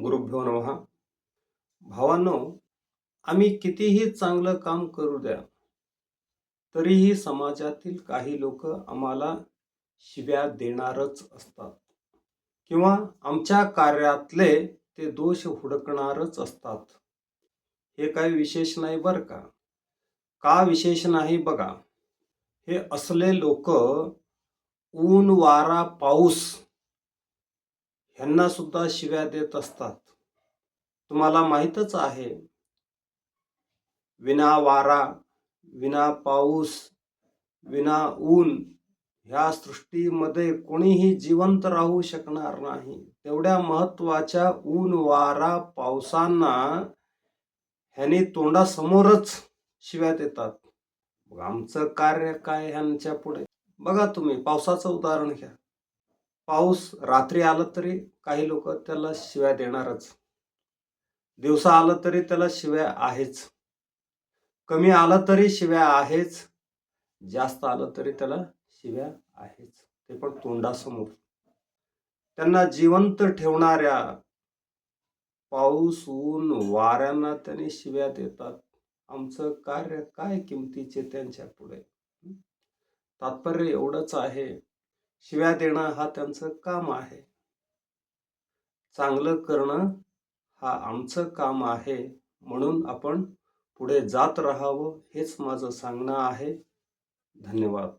गुरुभ्यो नमः. भावांनो आम्ही कितीही चांगलं काम करू द्या तरीही समाजातील काही लोक आम्हाला शिव्या देणारच असतात किंवा आमच्या कार्यातले ते दोष हुडकणारच असतात. हे काही विशेष नाही बरं का? का विशेष नाही बघा? हे असले लोक ऊन वारा पाऊस ह्यांना सुद्धा शिव्या देत असतात. तुम्हाला माहीतच आहे. विना वारा विना पाऊस विना ऊन ह्या सृष्टीमध्ये कोणीही जिवंत राहू शकणार नाही. तेवढ्या महत्त्वाच्या ऊन वारा पावसांना ह्यांनी तोंडासमोरच शिव्या देतात. आमचं कार्य काय ह्यांच्या पुढे? बघा तुम्ही पावसाचं उदाहरण घ्या. पाऊस रात्री आलं तरी काही लोक त्याला शिव्या देणारच. दिवसा आलं तरी त्याला शिव्या आहेच. कमी आलं तरी शिव्या आहेच. जास्त आलं तरी त्याला शिव्या आहेच. ते पण तोंडासमोर. त्यांना जिवंत ठेवणाऱ्या पाऊस ऊन वाऱ्यांना त्यांनी शिव्या देतात. आमचं कार्य काय किमतीचे त्यांच्या पुढे? तात्पर्य एवढंच आहे. शिव्या देणं हा त्यांचं काम आहे. चांगलं करणं हा आमचं काम आहे. म्हणून आपण पुढे जात राहावं हेच माझं सांगणं आहे. धन्यवाद.